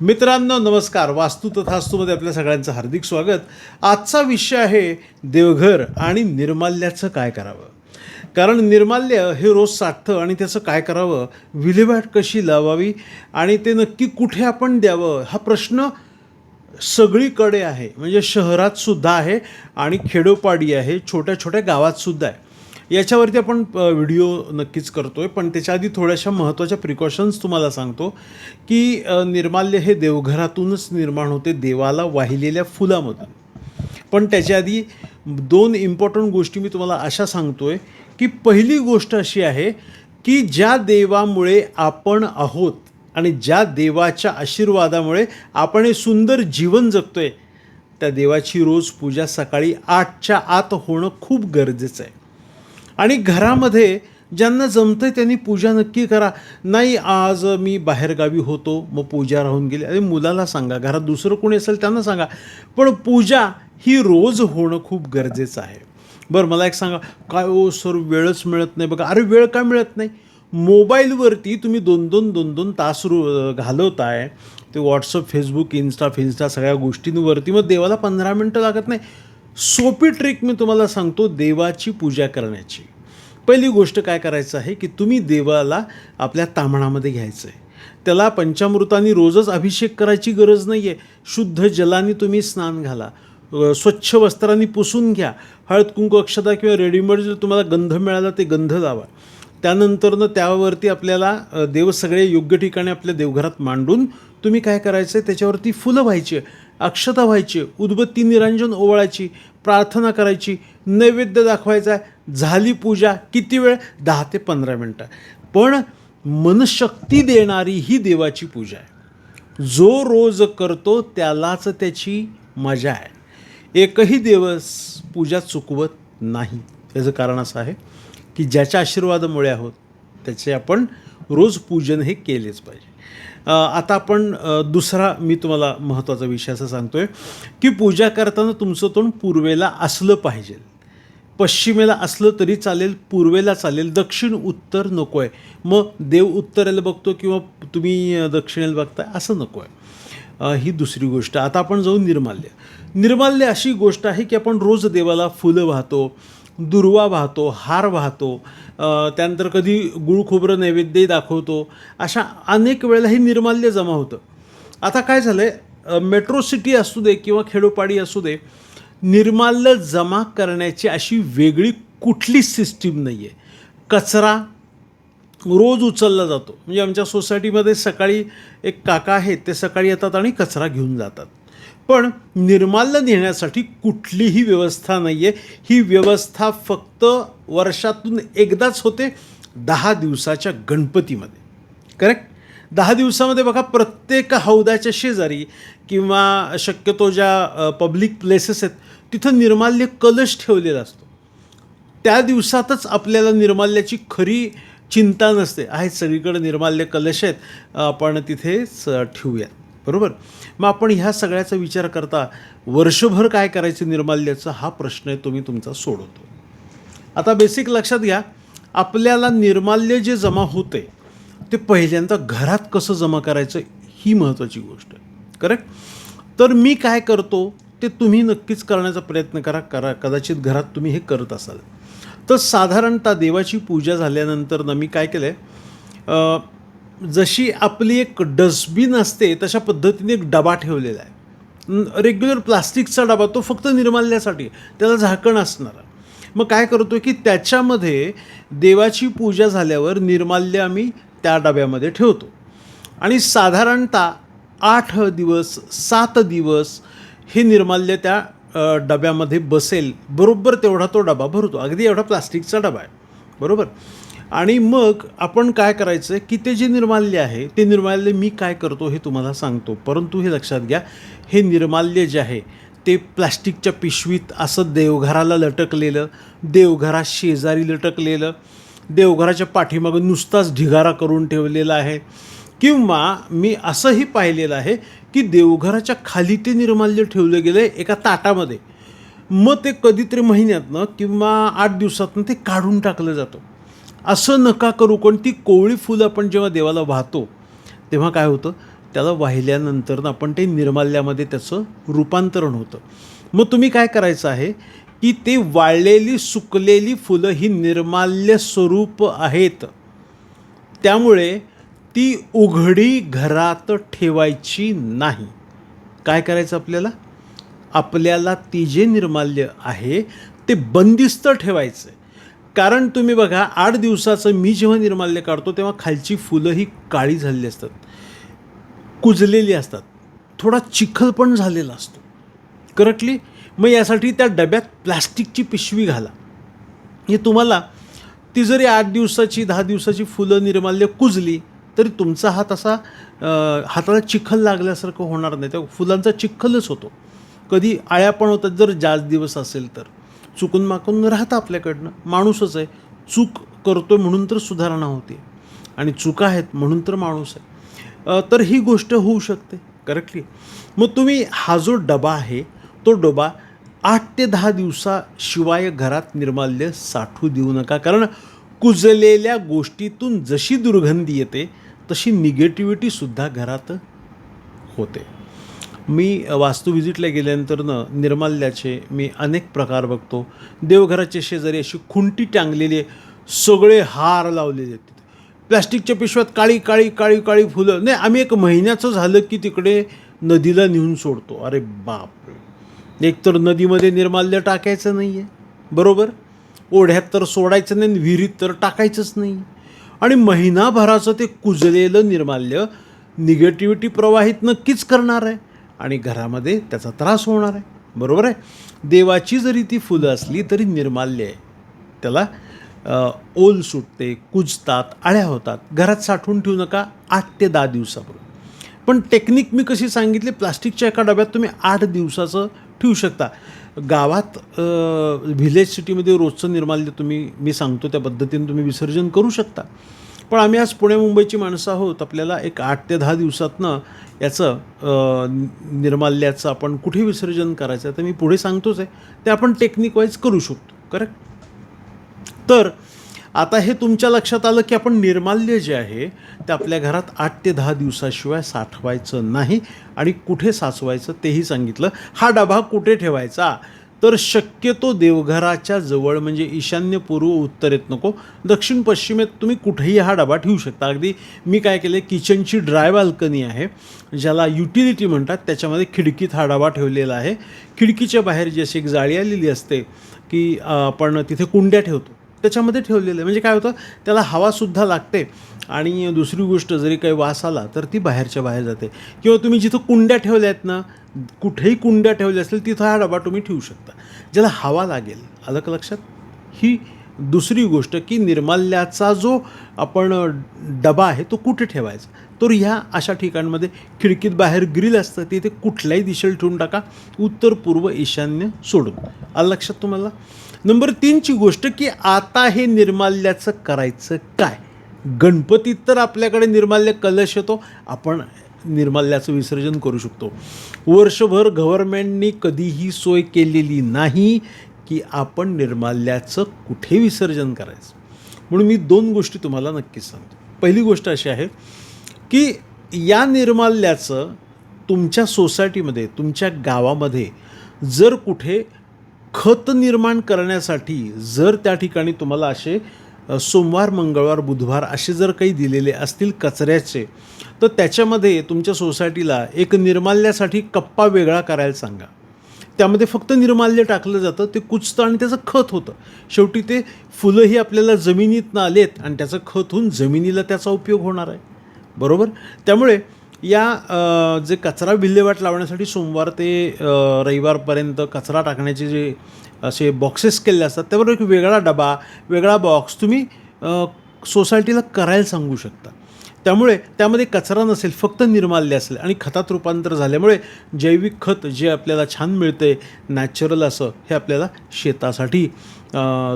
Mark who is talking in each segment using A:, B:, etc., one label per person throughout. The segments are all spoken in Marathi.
A: मित्रांनो नमस्कार. वास्तू तथास्तूमध्ये आपल्या सगळ्यांचं हार्दिक स्वागत. आजचा विषय आहे देवघर आणि निर्माल्याचं काय करावं? कारण निर्माल्य हे रोज साठतं आणि त्याचं काय करावं? विल्हेवाट कशी लावावी? आणि ते नक्की कुठे आपण द्यावं? हा प्रश्न सगळीकडे आहे. म्हणजे शहरात सुद्धा आहे आणि खेडोपाडी आहे छोट्या छोट्या गावात सुद्धा आहे. याच्यावरती आपण व्हिडिओ नक्कीच करतो आहे पण त्याच्या आधी थोड्याशा महत्त्वाच्या प्रिकॉशन्स तुम्हाला सांगतो की निर्माल्य हे देवघरातूनच निर्माण होते देवाला वाहिलेल्या फुलामधून. पण त्याच्या आधी दोन इम्पॉर्टंट गोष्टी मी तुम्हाला अशा सांगतो आहे की पहिली गोष्ट अशी आहे की ज्या देवामुळे आपण आहोत आणि ज्या देवाच्या आशीर्वादामुळे आपण हे सुंदर जीवन जगतो आहे त्या देवाची रोज पूजा सकाळी आठच्या आत होणं खूप गरजेचं आहे. आणि घरामध्ये ज्यांना जमतंय त्यांनी पूजा नक्की करा. नाही आज मी बाहेरगावी होतो मग पूजा राहून गेली. अरे मुलाला सांगा घरात दुसरं कोणी असेल त्यांना सांगा. पण पूजा ही रोज होणं खूप गरजेचं आहे. बरं मला एक सांगा काय ओ सर वेळच मिळत नाही बघा. अरे वेळ का मिळत नाही? मोबाईलवरती तुम्ही दोन दोन दोन दोन तास रो घालवताय. ते व्हॉट्सअप फेसबुक इन्स्टा फिन्स्टा सगळ्या गोष्टींवरती. मग देवाला पंधरा मिनटं लागत नाही. सोपी ट्रिक मी तुम्हाला सांगतो देवाची पूजा करण्याची. पहिली गोष्ट काय करायचं आहे की तुम्ही देवाला आपल्या तामणामध्ये घ्यायचं आहे त्याला पंचामृताने रोजच अभिषेक करायची गरज नाही आहे शुद्ध जलाने तुम्ही स्नान घाला. स्वच्छ वस्त्रांनी पुसून घ्या. हळद कुंकू अक्षता किंवा रेडीमेड जर तुम्हाला गंध मिळाला ते गंध लावा. त्यानंतरनं त्यावरती आपल्याला देव सगळे योग्य ठिकाणी आपल्या देवघरात मांडून तुम्ही काय करायचं आहे त्याच्यावरती फुलं व्हायची. अक्षता व्हायची उदबत्ती निरंजन ओवाळायची प्रार्थना करायची नैवेद्य दाखवायचा आहे झाली पूजा किती वेळ? दहा ते पंधरा मिनटं. पण मनशक्ती देणारी ही देवाची पूजा आहे. जो रोज करतो त्यालाच त्याची मजा आहे. एकही दिवस पूजा चुकवत नाही. याचं कारण असं आहे की ज्याच्या आशीर्वादामुळे आहोत त्याचे आपण रोज पूजन हे केलेच पाहिजे. आता आपण दुसरा मी तुम्हाला महत्त्वाचा विषय असं सांगतो आहे की पूजा करताना तुमचं तोंड पूर्वेला असलं पाहिजे. पश्चिमेला असलं तरी चालेल पूर्वेला चालेल दक्षिण उत्तर नको आहे मग देव उत्तरेला बघतो किंवा तुम्ही दक्षिणेला बघताय असं नको आहे ही दुसरी गोष्ट. आता आपण जाऊ निर्माल्य. निर्माल्य अशी गोष्ट आहे की आपण रोज देवाला फुलं वाहतो दुर्वा वाहतो हार वाहतो त्यानंतर कधी गुळ खोबरं नैवेद्यही दाखवतो. अशा अनेक वेळेला हे निर्माल्य जमा होतं. आता काय झालं आहे मेट्रो सिटी असू दे किंवा खेडोपाडी असू दे निर्माल्य जमा करण्याची अशी वेगळी कुठलीच सिस्टीम नाही आहे कचरा रोज उचलला जातो. म्हणजे आमच्या सोसायटीमध्ये सकाळी एक काका आहेत ते सकाळी येतात आणि कचरा घेऊन जातात. पण निर्माल्य नेण्यासाठी कुठलीही व्यवस्था नाही आहे ही व्यवस्था फक्त वर्षातून एकदाच होते दहा दिवसाच्या गणपतीमध्ये. करेक्ट दहा दिवसामध्ये बघा प्रत्येक हौदाच्या शेजारी किंवा शक्यतो ज्या पब्लिक प्लेसेस आहेत तिथं निर्माल्य कलश ठेवलेला असतो. त्या दिवसातच आपल्याला निर्माल्याची खरी चिंता नसते. आहेत सगळीकडे निर्माल्य कलश आहेत. आपण तिथेच ठेवूयात. बरोबर? मग आपण ह्या सगळ्याचा विचार करता वर्षभर काय करायचं निर्माल्याचा हा प्रश्न आहे तुम्ही तुमचा सोडवतो. आता बेसिक लक्षात घ्या आपल्याला निर्माल्य जे जमा होते ते पहिल्यांदा घरात कसं जमा करायचं ही महत्त्वाची गोष्ट आहे. करेक्ट तर मी काय करतो ते तुम्ही नक्कीच करण्याचा प्रयत्न करा करा कदाचित घरात तुम्ही हे करत असाल. तर साधारणतः देवाची पूजा झाल्यानंतर ना मी काय केलं आहे जशी आपली एक डस्टबिन असते तशा पद्धतीने एक डबा ठेवलेला आहे. रेग्युलर प्लास्टिकचा डबा तो फक्त निर्माल्यासाठी त्याला झाकण असणार. मग काय करतो की त्याच्यामध्ये देवाची पूजा झाल्यावर निर्माल्य आम्ही त्या डब्यामध्ये ठेवतो. आणि साधारणतः आठ दिवस सात दिवस हे निर्माल्य त्या डब्यामध्ये बसेल. बरोबर तेवढा तो डबा भरतो. अगदी एवढा प्लास्टिकचा डबा आहे. बरोबर? आणि मग आपण काय करायचं आहे की ते जे निर्माल्य आहे ते निर्माल्य मी काय करतो हे तुम्हाला सांगतो. परंतु हे लक्षात घ्या हे निर्माल्य जे आहे ते प्लास्टिकच्या पिशवीत असं देवघराला लटकलेलं देवघरा शेजारी लटकलेलं देवघराच्या पाठीमागं नुसताच ढिगारा करून ठेवलेला आहे. किंवा मी असंही पाहिलेलं आहे की देवघराच्या खाली ते निर्माल्य ठेवलं गेलं आहे एका ताटामध्ये. मग ते कधीतरी महिन्यातनं किंवा आठ दिवसातनं ते काढून टाकलं जातं. असं नका करू कोणती कोवळी फुलं आपण जेव्हा देवाला वाहतो तेव्हा काय होतं? त्याला वाहिल्यानंतर ना आपण ते निर्माल्यामध्ये त्याचं रूपांतरण होतं. मग तुम्ही काय करायचं आहे? की ते वाळलेली सुकलेली फुलं ही निर्माल्य स्वरूप आहेत. त्यामुळे ती उघडी घरात ठेवायची नाही. काय करायचं आपल्याला? आपल्याला ती जे निर्माल्य आहे ते बंदिस्त ठेवायचं आहे कारण तुम्ही बघा आठ दिवसाचं मी जेव्हा निर्माल्य काढतो तेव्हा खालची फुलं ही काळी झालेली असतात. कुजलेली असतात. थोडा चिखल पण झालेला असतो. करेक्टली मग यासाठी त्या डब्यात प्लॅस्टिकची पिशवी घाला. हे तुम्हाला ती जरी आठ दिवसाची दहा दिवसाची फुलं निर्माल्य कुजली तरी तुमचा हात असा हाताला चिखल लागल्यासारखं होणार नाही. त्या फुलांचा चिखलच होतो. कधी आळ्या पण होतात जर जास्त दिवस असेल तर. चुकून माकून राहतं आपल्याकडनं. माणूसच आहे. चूक करतोय म्हणून तर सुधारणा होते आणि चुका आहेत म्हणून तर माणूस आहे. तर ही गोष्ट होऊ शकते. करेक्टली मग तुम्ही हा जो डबा आहे तो डबा आठ ते दहा दिवसाशिवाय घरात निर्माल्य साठू देऊ नका. कारण कुजलेल्या गोष्टीतून जशी दुर्गंधी येते तशी निगेटिव्हिटीसुद्धा घरात होते. मी वास्तू व्हिजिटला गेल्यानंतर न निर्माल्याचे मी अनेक प्रकार बघतो. देवघराच्या शेजारी अशी खुंटी टांगलेली आहे. सगळे हार लावलेले आहेत प्लॅस्टिकच्या पिशव्यात काळी काळी काळी काळी फुलं. नाही आम्ही एक महिन्याचं झालं की तिकडे नदीला नेऊन सोडतो. अरे बाप एक तर नदीमध्ये निर्माल्य टाकायचं नाही आहे बरोबर? ओढ्यात तर सोडायचं नाही आणि विहिरीत तर टाकायचंच नाही. आणि महिनाभराचं ते कुजलेलं निर्माल्य निगेटिव्हिटी प्रवाहित नक्कीच करणार आहे. आणि घरामध्ये त्याचा त्रास होणार आहे. बरोबर आहे? देवाची जरी ती फुलं असली तरी निर्माल्य आहे. त्याला ओल सुटते कुजतात आळ्या होतात. घरात साठवून ठेवू नका आठ ते दहा दिवसापूर्वी. पण टेक्निक मी कशी सांगितली प्लास्टिकच्या एका डब्यात तुम्ही आठ दिवसाचं ठेवू शकता. गावात व्हिलेज सिटीमध्ये रोजचं निर्माल्य तुम्ही मी सांगतो त्या पद्धतीने तुम्ही विसर्जन करू शकता. पण आम्ही आज पुणे मुंबईची माणसं आहोत. आपल्याला एक आठ ते दहा दिवसातनं याचं निर्माल्याचं आपण कुठे विसर्जन करायचं आहे तर मी पुढे सांगतोच आहे. ते आपण टेक्निक वाईज करू शकतो. करेक्ट तर आता हे तुमच्या लक्षात आलं की आपण निर्माल्य जे आहे ते आपल्या घरात आठ ते दहा दिवसाशिवाय साठवायचं नाही आणि कुठे साचवायचं तेही सांगितलं. हा डबा कुठे ठेवायचा? तर शक्यतो देवघराच्या जवळ म्हणजे ईशान्य पूर्व उत्तरेत नको दक्षिण पश्चिमेत तुम्ही कुठेही हा डबा ठेवू शकता. अगदी मी काय केलं किचनची ड्राय बाल्कनी आहे ज्याला युटिलिटी म्हणतात त्याच्यामध्ये खिडकीत हा डबा ठेवलेला आहे. खिडकीच्या बाहेर जी अशी एक जाळी आलेली असते की आपण तिथे कुंड्या ठेवतो. त्याच्यामध्ये ठेवलेलं आहे. म्हणजे काय होतं त्याला हवासुद्धा लागते. आणि दुसरी गोष्ट जरी काही वास आला तर ती बाहेरच्या बाहेर जाते. किंवा तुम्ही जिथं कुंड्या ठेवल्या आहेत ना कुठेही कुंड्या ठेवल्या असतील तिथं हा डबा तुम्ही ठेवू शकता. ज्याला हवा लागेल. आलं का लक्षात? ही दुसरी गोष्ट की निर्माल्याचा जो आपण डबा आहे तो कुठे ठेवायचा? तर ह्या अशा ठिकाणमध्ये खिडकीत बाहेर ग्रिल असतं तिथे कुठल्याही दिशेला ठेवून टाका. उत्तर पूर्व ईशान्य सोडून. आलं लक्षात तुम्हाला? नंबर तीनची गोष्ट की आता हे निर्माल्याचं करायचं काय? गणपतीत तर आपल्याकडे निर्माल्य कलश येतो आपण निर्माल्याचं विसर्जन करू शकतो. वर्षभर गव्हर्मेंटनी कधीही सोय केलेली नाही. की आपण निर्माल्याचं कुठे विसर्जन करायचं? म्हणून मी दोन गोष्टी तुम्हाला नक्कीच सांगतो. पहिली गोष्ट अशी आहे की या निर्माल्याचं तुमच्या सोसायटीमध्ये तुमच्या गावामध्ये जर कुठे खत निर्माण करण्यासाठी जर त्या ठिकाणी तुम्हाला असे सोमवार मंगळवार बुधवार असे जर काही दिलेले असतील कचऱ्याचे तर त्याच्यामध्ये तुमच्या सोसायटीला एक निर्माल्यासाठी कप्पा वेगळा करायला सांगा. त्यामध्ये फक्त निर्माल्य टाकलं जातं ते कुचतं आणि त्याचं खत होतं. शेवटी ते फुलंही आपल्याला जमिनीतनं आलेत आणि त्याचं खत होऊन जमिनीला त्याचा उपयोग होणार आहे. बरोबर? त्यामुळे या जे कचरा विल्हेवाट लावण्यासाठी सोमवार ते रविवारपर्यंत कचरा टाकण्याचे जे असे बॉक्सेस केलेले असतात त्याबरोबर एक वेगळा डबा वेगळा बॉक्स तुम्ही सोसायटीला करायला सांगू शकता. त्यामुळे त्यामध्ये कचरा नसेल फक्त निर्माल्य असेल आणि खतात रूपांतर झाल्यामुळे जैविक खत जे आपल्याला छान मिळते नॅचरल असं हे आपल्याला शेतासाठी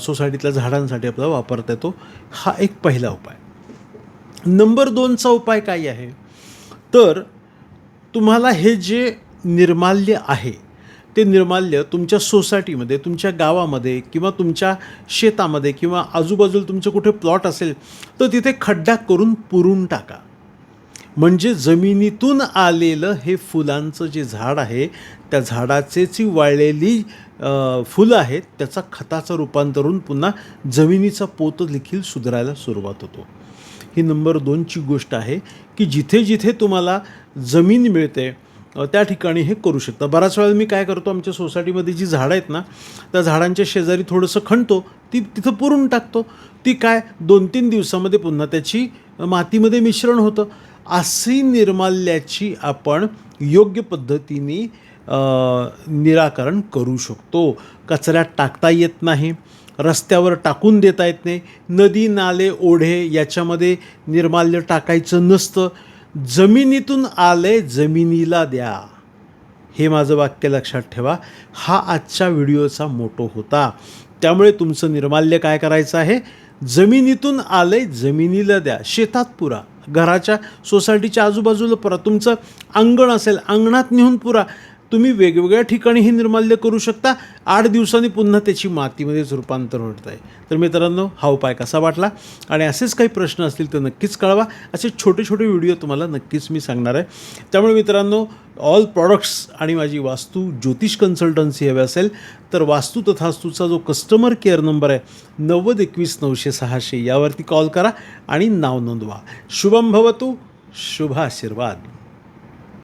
A: सोसायटीतल्या झाडांसाठी आपल्याला वापरता येतो. हा एक पहिला उपाय. नंबर दोनचा उपाय काय आहे? तर तुम्हाला हे जे निर्माल्य आहे ते निर्माल्य तुमच्या सोसायटीमध्ये तुमच्या गावामध्ये किंवा तुमच्या शेतामध्ये किंवा आजूबाजूला तुमचं कुठे प्लॉट असेल तर तिथे खड्डा करून पुरून टाका. म्हणजे जमिनीतून आलेलं हे फुलांचं जे झाड आहे त्या झाडाचे जी वाळलेली फुलं आहेत त्याचा खताचं रूपांतरून पुन्हा जमिनीचा पोत देखील सुधारायला सुरुवात होतो. ही नंबर दोनची गोष्ट आहे की जिथे जिथे तुम्हाला जमीन मिळते त्या ठिकाणी हे करू शकता. बऱ्याच वेळा मी काय करतो आमच्या सोसायटीमध्ये जी झाडं आहेत ना त्या झाडांच्या शेजारी थोडंसं खणतो ती तिथं पुरून टाकतो. ती काय दोन तीन दिवसामध्ये पुन्हा त्याची मातीमध्ये मिश्रण होतं. असे निर्माल्याची आपण योग्य पद्धतीने निराकरण करू शकतो. कचऱ्यात टाकता येत नाही रस्त्यावर टाकून देता येत नाही नदी नाले ओढे याच्यामध्ये निर्माल्य टाकायचं नसतं. जमिनीतून आले जमिनीला द्या. हे माझं वाक्य लक्षात ठेवा. हा आजच्या व्हिडिओचा मोटो होता. त्यामुळे तुमचं निर्माल्य काय करायचं आहे? जमिनीतून आले जमिनीला द्या. शेतात पुरा. घराच्या सोसायटीच्या आजूबाजूला पुरा. तुमचं अंगण असेल अंगणात नेऊन पुरा. तुम्ही वेगवेगळ्या ठिकाणी हे निर्माल्य करू शकता. आठ दिवसांनी पुन्हा त्याची मातीमध्येच रूपांतर होत आहे तर मित्रांनो हा उपाय कसा वाटला? आणि असेच काही प्रश्न असतील तर नक्कीच कळवा. असे छोटे छोटे व्हिडिओ तुम्हाला नक्कीच मी सांगणार आहे. त्यामुळे मित्रांनो ऑल प्रॉडक्ट्स आणि माझी वास्तू ज्योतिष कन्सल्टन्सी हवी असेल तर वास्तू तथास्तूचा जो कस्टमर केअर नंबर आहे नव्वद एकवीस नऊशे सहाशे यावरती कॉल करा आणि नाव नोंदवा. शुभम भवतू शुभ आशीर्वाद.